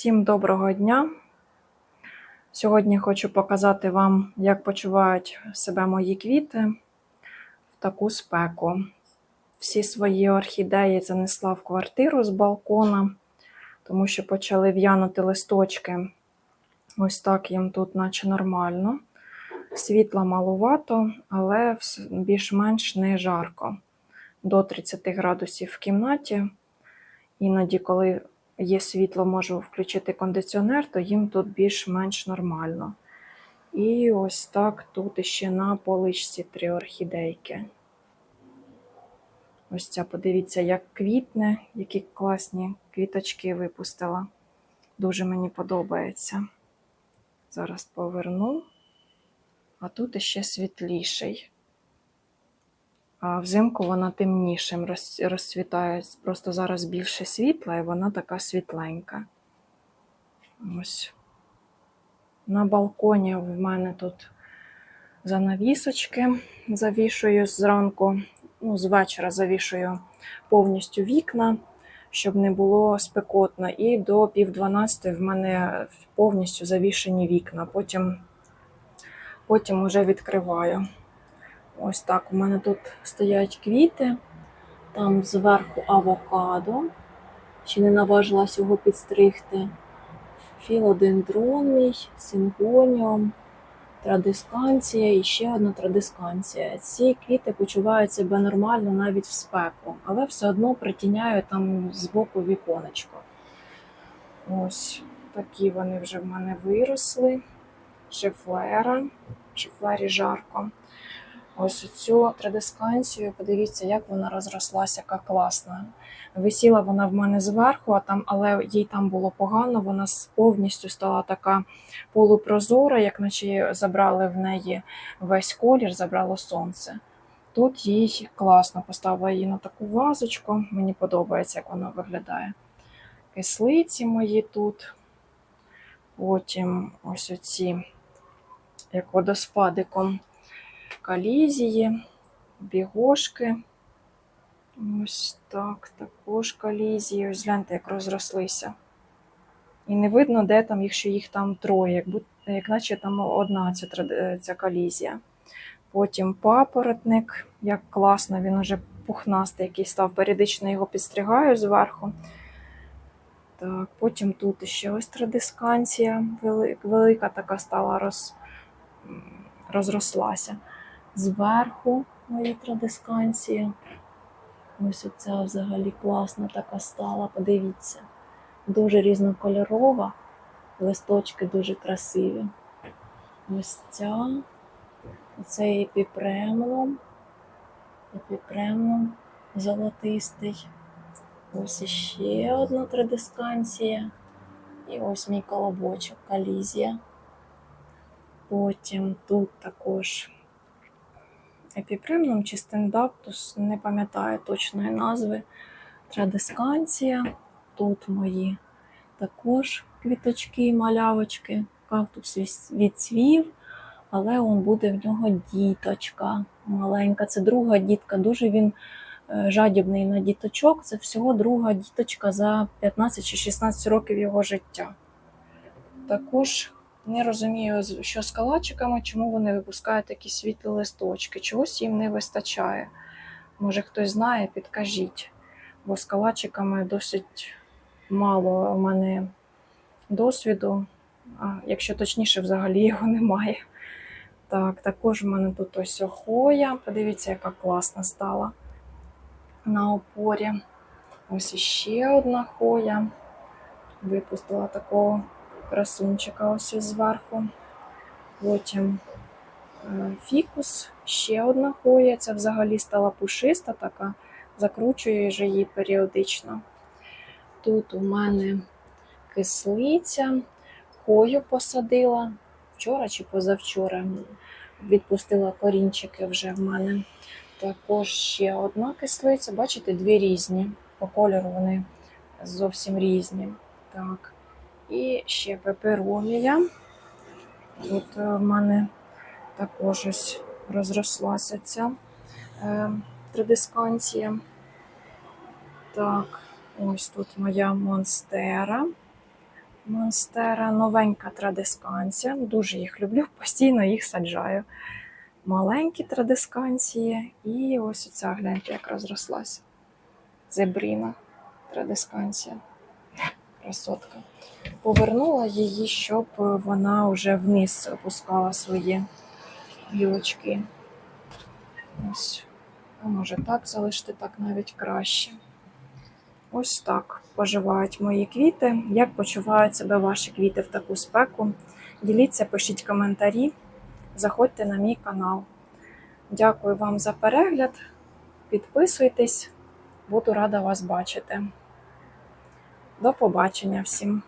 Всім доброго дня! Сьогодні хочу показати вам, як почувають себе мої квіти в таку спеку. Всі свої орхідеї занесла в квартиру з балкона, тому що почали в'янути листочки. Ось так їм тут, наче нормально. Світла малувато, але більш-менш не жарко. До 30 градусів в кімнаті. Іноді, коли є світло, можу включити кондиціонер, то їм тут більш-менш нормально. І ось так тут ще на поличці три орхідейки. Ось ця, подивіться, як квітне, які класні квіточки випустила. Дуже мені подобається. Зараз поверну. А тут іще світліший. А взимку вона темнішим розцвітає. Просто зараз більше світла, і вона така світленька. Ось. На балконі в мене тут занавісочки завішую зранку, ну, з вечора завішую повністю вікна, щоб не було спекотно. І до пів дванадцяти в мене повністю завішені вікна. Потім, потім вже відкриваю. Ось так. У мене тут стоять квіти, там зверху авокадо. Ще не наважилась його підстригти. Філодендрон мій, сингоніум, традисканція і ще одна традисканція. Ці квіти почувають себе нормально навіть в спеку, але все одно притіняю там з боку віконечко. Ось такі вони вже в мене виросли. Шифлера. Шифлері жарко. Ось цю традисканцію, подивіться, як вона розрослася, яка класна. Висіла вона в мене зверху, а там, але їй там було погано, вона повністю стала така полупрозора, як наче забрали в неї весь колір, забрало сонце. Тут їй класно поставила її на таку вазочку. Мені подобається, як вона виглядає. Кислиці мої тут. Потім ось оці, як водоспадиком калізії, бігошки. Ось так, також калізії. Ось гляньте, як розрослися. І не видно, де там, якщо їх там троє, як, будь, як наче там одна ця, е, ця калізія. Потім папоротник, як класно, він уже пухнастий який став, періодично його підстригаю зверху. Так, потім тут ще ось традисканція, велика така стала, роз, розрослася. Зверху мої традисканції. Ось оця взагалі класна така стала, подивіться. Дуже різнокольорова, листочки дуже красиві. Ось ця, цей епіпремлом, епіпремлом золотистий. Ось іще одна традисканція. І ось мій колобочок, калізія. Потім тут також епіпремном чи стендаптус, не пам'ятаю точної назви. Традисканція. Тут мої також квіточки, малявочки. Кактус відцвів, але он буде в нього діточка маленька. Це друга дітка. Дуже він е, жадібний на діточок. Це всього друга діточка за 15 чи 16 років його життя. Також не розумію, що з калачиками, чому вони випускають такі світлі листочки. Чогось їм не вистачає. Може, хтось знає, підкажіть. Бо з калачиками досить мало у мене досвіду, а якщо точніше, взагалі його немає. Так, також в мене тут ось охоя. Подивіться, яка класна стала на опорі. Ось іще одна хоя. Випустила такого красунчика ось зверху. Потім е, фікус, ще одна хоя. Це взагалі стала пушиста така, закручую вже її періодично. Тут у мене кислиця, хою посадила вчора чи позавчора. Відпустила корінчики вже в мене. Також ще одна кислиця. Бачите, дві різні. По кольору вони зовсім різні. Так. І ще пеперомія. Тут е, в мене також ось розрослася ця е, традисканція. Так, ось тут моя монстера. Монстера новенька традисканція. Дуже їх люблю, постійно їх саджаю. Маленькі традисканції. І ось оця, гляньте, як розрослася. Зебріна традисканція. Красотка. Повернула її, щоб вона вже вниз опускала свої гілочки. Ось. А може так залишити, так навіть краще. Ось так поживають мої квіти. Як почувають себе ваші квіти в таку спеку? Діліться, пишіть коментарі, заходьте на мій канал. Дякую вам за перегляд. Підписуйтесь, буду рада вас бачити. До побачення всім!